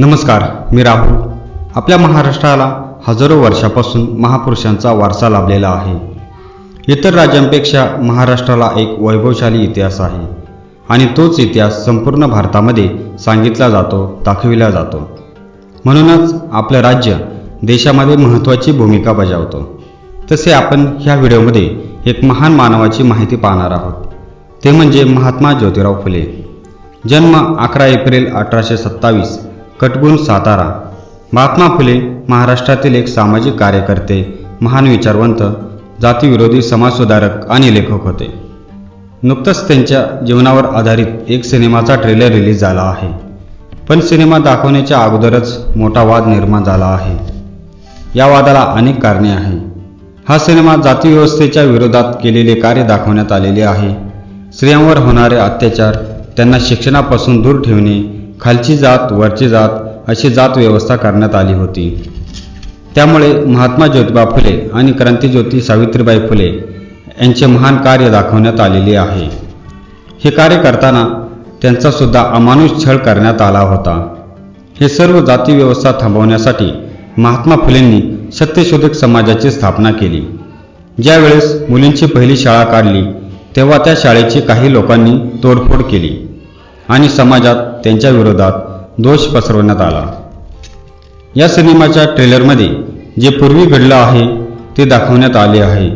नमस्कार मी राहुल. आपल्या महाराष्ट्राला हजारो वर्षापासून महापुरुषांचा वारसा लाभलेला आहे. इतर राज्यांपेक्षा महाराष्ट्राला एक वैभवशाली इतिहास आहे आणि तोच इतिहास संपूर्ण भारतामध्ये सांगितला जातो दाखविला जातो. म्हणूनच आपलं राज्य देशामध्ये महत्त्वाची भूमिका बजावतो. तसे आपण ह्या व्हिडिओमध्ये एक महान मानवाची माहिती पाहणार आहोत. ते म्हणजे महात्मा ज्योतिराव फुले. जन्म अकरा एप्रिल अठराशे सत्तावीस कटगुण सातारा. महात्मा फुले महाराष्ट्रातील एक सामाजिक कार्यकर्ते महान विचारवंत जातीविरोधी समाजसुधारक आणि लेखक होते. नुकतंच त्यांच्या जीवनावर आधारित एक सिनेमाचा ट्रेलर रिलीज झाला आहे. पण सिनेमा दाखवण्याच्या अगोदरच मोठा वाद निर्माण झाला आहे. या वादाला अनेक कारणे आहे हा सिनेमा जातीव्यवस्थेच्या विरोधात केलेले कार्य दाखवण्यात आलेले आहे. स्त्रियांवर होणारे अत्याचार त्यांना शिक्षणापासून दूर ठेवणे खालची जात वरची जात अशी जात व्यवस्था करण्यात आली होती. त्यामुळे महात्मा ज्योतिबा फुले आणि क्रांतीज्योती सावित्रीबाई फुले यांचे महान कार्य दाखवण्यात आलेले आहे. हे कार्य करताना त्यांचा सुद्धा अमानुष छळ करण्यात आला होता. हे सर्व जाती व्यवस्था थांबवण्यासाठी महात्मा फुलेंनी सत्यशोधक समाजाची स्थापना केली. ज्यावेळेस मुलींची पहिली शाळा काढली तेव्हा त्या शाळेची काही लोकांनी तोडफोड केली. आणि समाजात त्यांच्या विरोधात दोष पसरवण्यात आला. या सिनेमाच्या ट्रेलरमध्ये जे पूर्वी घडलं आहे ते दाखवण्यात आले आहे.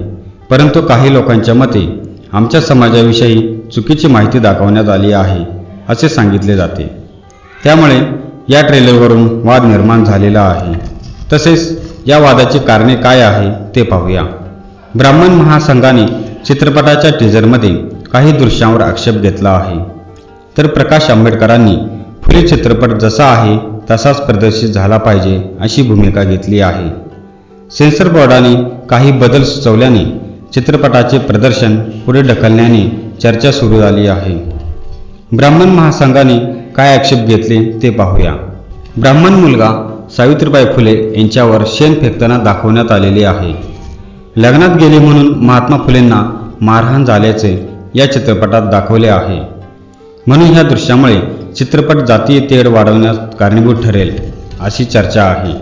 परंतु काही लोकांच्या मते आमच्या समाजाविषयी चुकीची माहिती दाखवण्यात आली आहे असे सांगितले जाते. त्यामुळे या ट्रेलरवरून वाद निर्माण झालेला आहे. तसेच या वादाची कारणे काय आहे ते पाहूया. ब्राह्मण महासंघाने चित्रपटाच्या टीजरमध्ये काही दृश्यांवर आक्षेप घेतला आहे. तर प्रकाश आंबेडकरांनी फुले चित्रपट जसा आहे तसाच प्रदर्शित झाला पाहिजे अशी भूमिका घेतली आहे. सेन्सर बोर्डाने काही बदल सुचवल्याने चित्रपटाचे प्रदर्शन पुढे ढकलण्याने चर्चा सुरू झाली आहे. ब्राह्मण महासंघाने काय आक्षेप घेतले ते पाहूया. ब्राह्मण मुलगा सावित्रीबाई फुले यांच्यावर शेण फेकताना दाखवण्यात आलेले आहे. लग्नात गेले म्हणून महात्मा फुलेंना मारहाण झाल्याचे या चित्रपटात दाखवले आहे. म्हणून ह्या दृश्यामुळे चित्रपट जातीय तेढ वाढवण्यास कारणीभूत ठरेल अशी चर्चा आहे.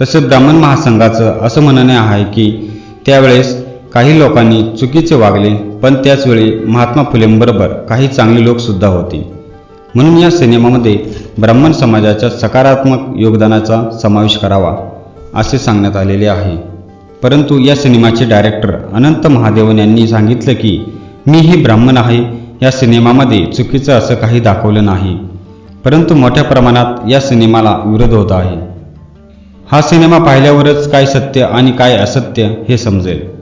तसेच ब्राह्मण महासंघाचं असं म्हणणे आहे की त्यावेळेस काही लोकांनी चुकीचे वागले पण त्याचवेळी महात्मा फुलेंबरोबर काही चांगले लोकसुद्धा होते. म्हणून या सिनेमामध्ये ब्राह्मण समाजाच्या सकारात्मक योगदानाचा समावेश करावा असे सांगण्यात आलेले आहे. परंतु या सिनेमाचे डायरेक्टर अनंत महादेवन यांनी सांगितलं की मी ही ब्राह्मण आहे या सिनेमामध्ये चुकीचं असं काही दाखवलं नाही. परंतु मोठ्या प्रमाणात या सिनेमाला विरोध होत आहे. हा सिनेमा पाहिल्यावरच काय सत्य आणि काय असत्य हे समजेल.